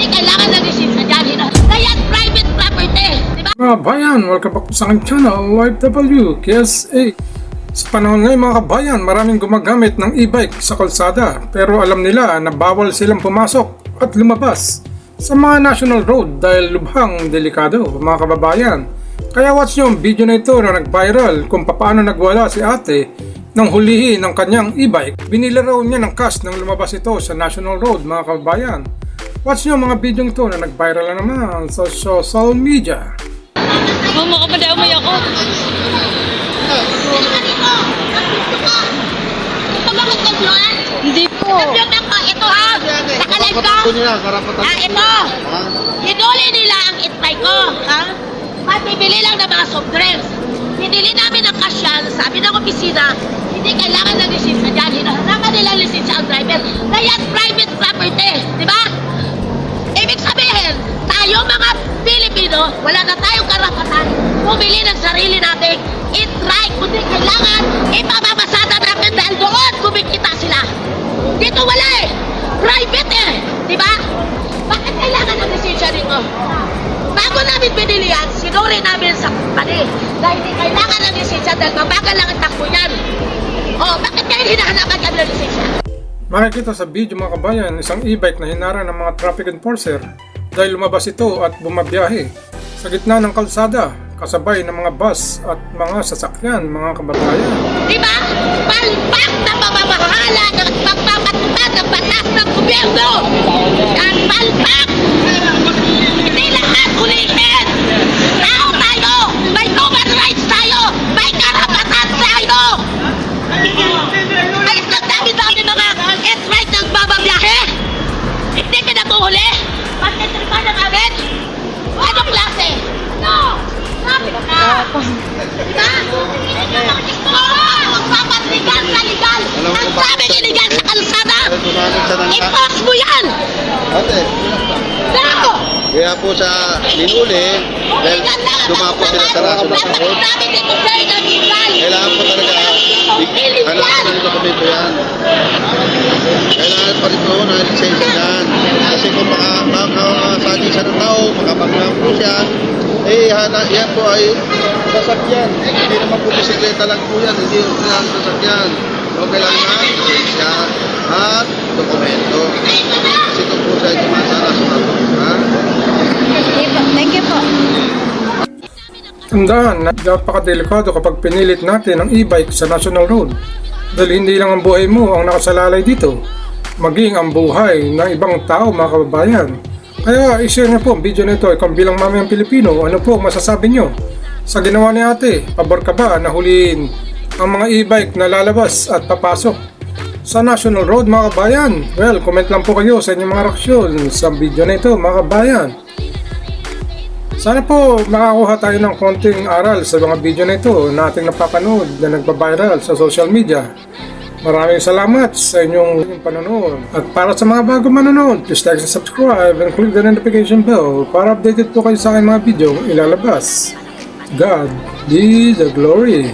Hindi kailangan ng lisensya dyan. Hina- Kaya private property. Di ba? Mga kabayan, welcome back sa aking channel, YFW, KSA. Sa panahon ngayon mga kabayan, maraming gumagamit ng e-bike sa kalsada pero alam nila na bawal silang pumasok at lumabas sa mga national road dahil lubhang delikado mga kababayan. Kaya watch nyo ang video na ito na nag-viral kung paano nagwala si ate nang hulihin ng kanyang e-bike. Binila raw niya ng cash nang lumabas ito sa national road mga kababayan. Watch nyo ang mga video ito na nag-viral na naman sa social media. Mama ka pa daw may ako. Hindi po. Ito ha. Nakalive ka? Karapatan nila, karapatan Ah, ito. Hinuli nila ang itbay ko. Ha? Mabibili lang ng mga soft drinks. Pinili namin ang kasyan. Sabi ng opisina, hindi kailangan ng lisensya dyan. Hinahanap nila lisensya ang driver. Kaya private property. Di ba? Ibig sabihin, tayo mga Pilipino, wala na tayong karapatan bumili ng sarili natin i-try. Kundi kailangan ipamamasada natin dahil doon kumikita sila. Dito wala eh. Private eh. Di ba? Bakit kailangan ng lisensya dito? Bago namin binili yan, sinuri namin sa company na hindi kailangan ng lisensya dahil mabagal lang ang takbo yan. Oh, bakit kayo hinahanapan kami ng lisensya? Makikita sa video mga kabayan, isang e-bike na hinara ng mga traffic enforcer dahil lumabas ito at bumabiyahe sa gitna ng kalsada kasabay ng mga bus at mga sasakyan mga kababayan. Di ba? Palpak na pamamahala ng pagpapatupad ng batas ng gobyerno! Yan, palpak! Hindi lahat ulitin! Ka! Diba? Oo! Magpapatrigal sa legal! Ang daming illegal sa kalsada! I-post! Ate, No! kaya po sa linuli, dahil na! dumapo sila sa raso ng sakot, kailangan po talaga, kailangan po ng dokumento yan. Kailangan pa rin po na lisensya yan. Kasi kung maka, makasali siya ng tao, makapaglang po siya, eh, yan po ay sasakyan. Hindi naman po bisikleta lang po yan, hindi po yan sasakyan. So, kailangan lisensya at dokumento. Kasi kung po siya ay tumasara sa mga ha? Thank you po. Tandaan na napakadelikado kapag pinilit natin ang e-bike sa national road dahil hindi lang ang buhay mo ang nakasalalay dito, maging ang buhay ng ibang tao mga kababayan. Kaya i-share niyo po ang video na ito kung bilang mamayang Pilipino, ano po masasabi niyo? Sa ginawa ni ate, pabor ka ba na huliin ang mga e-bike na lalabas at papasok sa National Road mga kabayan? Well, comment lang po kayo sa inyong mga reaksyon sa video na ito mga kabayan. Sana po makakuha tayo ng konting aral sa mga video na ito na ating napapanood na nagpa-viral sa social media. Maraming salamat sa inyong panonood. At para sa mga bago manonood, please like and subscribe and click the notification bell para updated po kayo sa aking mga video ilalabas. God be the glory.